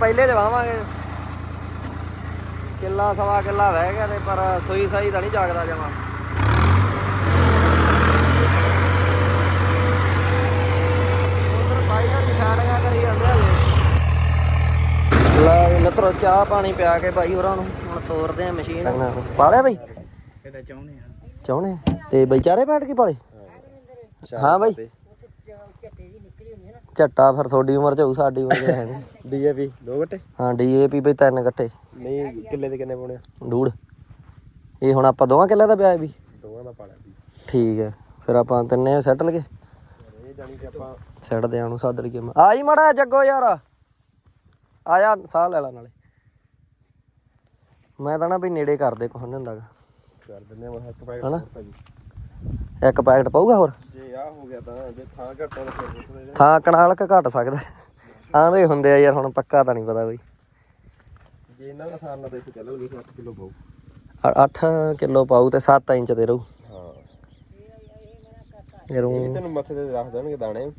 ਪਹਿਲੇ ਜਵਾਵਾਂਗੇ ਕਿੱਲਾ ਸਵਾ ਕਿੱਲਾ ਰਹਿ ਗਿਆ ਤੇ ਪਰ ਸੋਈ ਸਾਈ ਤਾਂ ਨਹੀਂ ਜਾਗਦਾ ਜਮਾ। ਉਧਰ ਬਾਈਆਂ ਦੀ ਛਾੜੀਆਂ ਕਰੀ ਜਾਂਦੇ ਹਲੇ। ਲੈ ਮਿੱਤਰੋ ਚਾਹ ਪਾਣੀ ਪਿਆ ਕੇ ਬਾਈ ਹੋਰਾਂ ਨੂੰ। ਹੁਣ ਤੋਰਦੇ ਆ ਮਸ਼ੀਨ। ਪਾ ਲਿਆ ਬਈ? ਇਹਦਾ ਚਾਹੁੰਦੇ ਆ। ਚਾਹੁੰਦੇ? ਤੇ ਬਈ ਚਾਰੇ ਬੈਠ ਕੇ ਪਾਲੇ? ਹਾਂ। ਬਈ। ਝੱਟਾ ਫਿਰ ਤੁਹਾਡੀ ਉਮਰ ਚ ਹੋਊ ਸਾਡੀ ਉਮਰ ਚ ਹੈ ਨਹੀਂ ਡੀਏਪੀ ਦੋ ਘਟੇ ਹਾਂ ਡੀਏਪੀ ਬਈ ਤਿੰਨ ਇਕੱਠੇ ਨਹੀਂ ਕਿੱਲੇ ਦੇ ਕਿੰਨੇ ਪਾਉਣੇ ਆ? ਡੂੜ। ਇਹ ਹੁਣ ਆਪਾਂ ਦੋਵਾਂ ਕਿੱਲਿਆਂ ਦਾ ਵਿਆਹ ਵੀ? ਦੋਵਾਂ ਦਾ ਪਾਲਿਆ ਵੀ ਠੀਕ ਹੈ ਫਿਰ ਆਪਾਂ ਤਿੰਨੇ ਸੈੱਟ ਲਗੇ ਇਹ ਜਾਣੀ ਕਿ ਆਪਾਂ ਸੈੱਟ ਦੇ ਨੂੰ ਸੱਦ ਲਈਏ ਮੈਂ। ਆਈ ਮੜਾ ਜੱਗੋ ਯਾਰ। ਆ ਜਾ ਸਾਹ ਲੈ ਲੈ ਨਾਲੇ। ਮੈਂ ਤਾਂ ਨਾ ਵੀ ਨੇੜੇ ਕਰਦੇ ਕੁਛ ਨਹੀਂ। ਕਰ ਦਿੰਦੇ ਆ ਇੱਕ ਪੈਕਟ ਹਨਾ? ਹੋਰ ਭਾਜੀ ਇੱਕ ਪੈਕਟ ਪਊਗਾ ਹੋਰ? ਜੇ ਆ ਹੋ ਗਿਆ ਤਾਂ ਜੇ ਥਾਂ ਘਟਾ ਤਾਂ ਫਿਰ ਪੁੱਛਦੇ ਨੇ ਥਾਂ ਕਨਾਲ ਕ ਘਟ ਸਕਦਾ। ਆਂਦੇ ਹੁੰਦੇ ਆ ਯਾਰ ਹੁਣ ਪੱਕਾ ਤਾਂ ਨਹੀਂ ਪਤਾ ਬਈ ਜੇ ਇਹਨਾਂ ਦਾ ਥਾਂ ਨਾਲ ਦੇਖ ਚੱਲਣਗੇ 8 ਕਿਲੋ ਪਾਉ 8 ਕਿਲੋ ਪਾਊ ਤੇ 7 ਇੰਚ ਦੇ ਰਹੂ। ਹਾਂ। ਇਹ ਇਹ ਰੂ ਵੀ ਤੈਨੂੰ ਮੱਥੇ ਤੇ ਰੱਖ ਦੇਣਗੇ ਦਾਣੇ।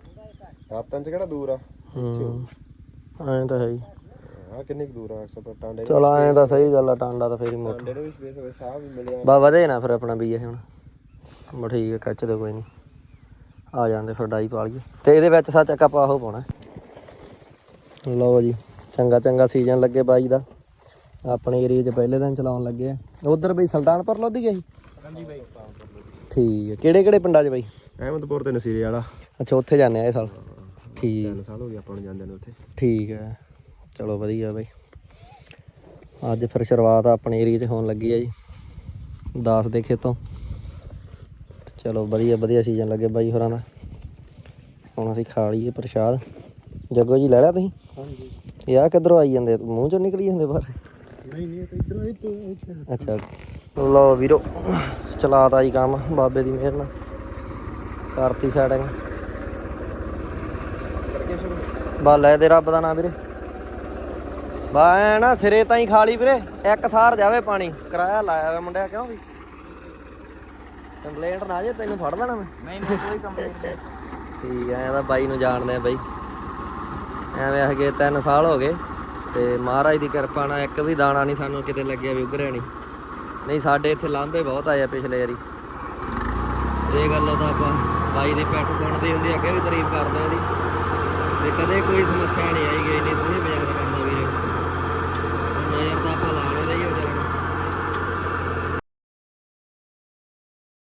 ਰਾਤਾਂ ਚ ਕਿਹੜਾ ਦੂਰ ਆ? ਹੂੰ। ਐਂ ਤਾਂ ਹੈ ਹੀ। ਆ ਕਿੰਨੀ ਕੁ ਦੂਰ ਆ? 100 ਟਾਂਡੇ ਚਲ ਐਂ ਤਾਂ ਸਹੀ ਗੱਲ ਆ ਟਾਂਡਾ ਤਾਂ ਫੇਰ ਹੀ ਮੋਟਾ। ਟਾਂਡੇ ਨੂੰ ਵੀ ਸਪੇਸ ਹੋਵੇ ਸਾਹ ਵੀ ਮਿਲਿਆ। ਬਾ ਵਧੇ ਨਾ ਫਿਰ ਆਪਣਾ ਹੁਣ। ਬਾ ਠੀਕ ਹੈ ਕੱਚ ਦੇ ਕੋਈ ਨਹੀਂ ਆ ਜਾਂਦੇ ਫਿਰ ਡਾਈ ਪਾ ਲਈਏ। ਤੇ ਇਹਦੇ ਵਿੱਚ ਸੱਚ ਇੱਕ ਆਪਾਂ ਉਹ ਪਾਉਣਾ। ਲਓ ਜੀ ਚੰਗਾ ਚੰਗਾ ਸੀਜ਼ਨ ਲੱਗੇ ਬਾਈ ਦਾ। ਆਪਣੇ ਏਰੀਆ 'ਚ ਪਹਿਲੇ ਦਿਨ ਚਲਾਉਣ ਲੱਗੇ ਆ। ਉਧਰ ਬਈ ਸੁਲਤਾਨਪੁਰ ਲੋਧੀ ਗਈ ਹਾਂਜੀ ਬਾਈ। ਠੀਕ ਹੈ ਕਿਹੜੇ ਕਿਹੜੇ ਪਿੰਡਾਂ 'ਚ ਬਾਈ? ਅਹਿਮਦਪੁਰ ਤੇ ਨਸੀਰੇ ਵਾਲਾ। ਅੱਛਾ ਉੱਥੇ ਜਾਂਦੇ ਆ ਇਹ ਸਾਲ। ਠੀਕ। 3 ਸਾਲ ਹੋ ਗਏ ਆਪਾਂ ਨੂੰ ਜਾਂਦੇ ਨੇ ਉੱਥੇ। ਠੀਕ ਹੈ। ਚਲੋ ਵਧੀਆ ਬਾਈ। ਅੱਜ ਫਿਰ ਸ਼ੁਰੂਆਤ ਆਪਣੇ ਏਰੀਆ 'ਚ ਹੋਣ ਲੱਗੀ ਹੈ ਜੀ। 10 ਦੇ ਖੇਤੋਂ। ਚਲੋ ਵਧੀਆ ਵਧੀਆ ਸੀਜ਼ਨ ਲੱਗੇ ਬਾਈ ਹੋਰਾਂ ਦਾ। ਹੁਣ ਅਸੀਂ ਖਾ ਲਈਏ ਪ੍ਰਸ਼ਾਦ। ਜੱਗੋ ਜੀ ਲੈ ਲਿਆ ਤੁਸੀਂ? ਹਾਂਜੀ। ਆ ਕਿੱਧਰੋਂ ਆਈ ਜਾਂਦੇ? ਮੂੰਹ ਚੋਂ ਨਿਕਲੀ ਜਾਂਦੇ ਬਾਹਰ? ਨਹੀਂ ਨਹੀਂ ਤੇ ਇਧਰੋਂ ਇੱਥੇ ਅੱਛਾ। ਲਓ ਵੀਰੋ ਚਲਾਤਾ ਜੀ ਕੰਮ ਬਾਬੇ ਦੀ ਮਿਹਰ ਨਾਲ। ਕਰਤੀ ਸੈਟਿੰਗ ਬਾ ਲੈ ਦੇ ਰੱਬ ਦਾ ਨਾਮ ਵੀਰੇ। ਬਾ ਐ ਨਾ ਸਿਰੇ ਤਾਂ ਹੀ ਖਾਲੀ ਵੀਰੇ। ਇੱਕ ਸਾਰ ਜਾਵੇ ਪਾਣੀ। ਕਿਰਾਇਆ ਲਾਇਆ ਵਾ ਮੁੰਡਿਆ ਕਿਉਂ ਵੀ? ਕੰਪਲੇਂਟ ਨਾ ਜੇ ਤੈਨੂੰ ਫੜ ਲੈਣਾ ਮੈਂ। ਨਹੀਂ ਨਹੀਂ ਕੋਈ ਕੰਪਲੇਂਟ ਨਹੀਂ। ਠੀਕ ਐ ਇਹਦਾ ਬਾਈ ਨੂੰ ਜਾਣਦੇ ਆ ਬਾਈ। ਐਵੇਂ ਹੈਗੇ 3 ਸਾਲ ਹੋ ਗਏ ਤੇ ਮਹਾਰਾਜ ਦੀ ਕਿਰਪਾ ਨਾਲ ਇੱਕ ਵੀ ਦਾਣਾ ਨਹੀਂ ਸਾਨੂੰ ਕਿਤੇ ਲੱਗਿਆ ਵੀ ਉਗਰਿਆ ਨਹੀਂ। ਨਹੀਂ ਸਾਡੇ ਇੱਥੇ ਲਾਂਭੇ ਬਹੁਤ ਆਏ ਆ ਪਿਛਲੇ ਵਾਰੀ। ਇਹ ਗੱਲ ਤਾਂ ਆਪਾਂ ਬਾਈ ਦੀ ਪੈਟ ਸੁਣਦੀ ਹੁੰਦੀ ਅੱਗੇ ਵੀ ਤਾਰੀਫ ਕਰਦੇ ਉਹਦੀ। ਤੇ ਕਦੇ ਕੋਈ ਸਮੱਸਿਆ ਨਹੀਂ ਆਈ ਗਈ ਨਹੀਂ ਸੋਹਣੀ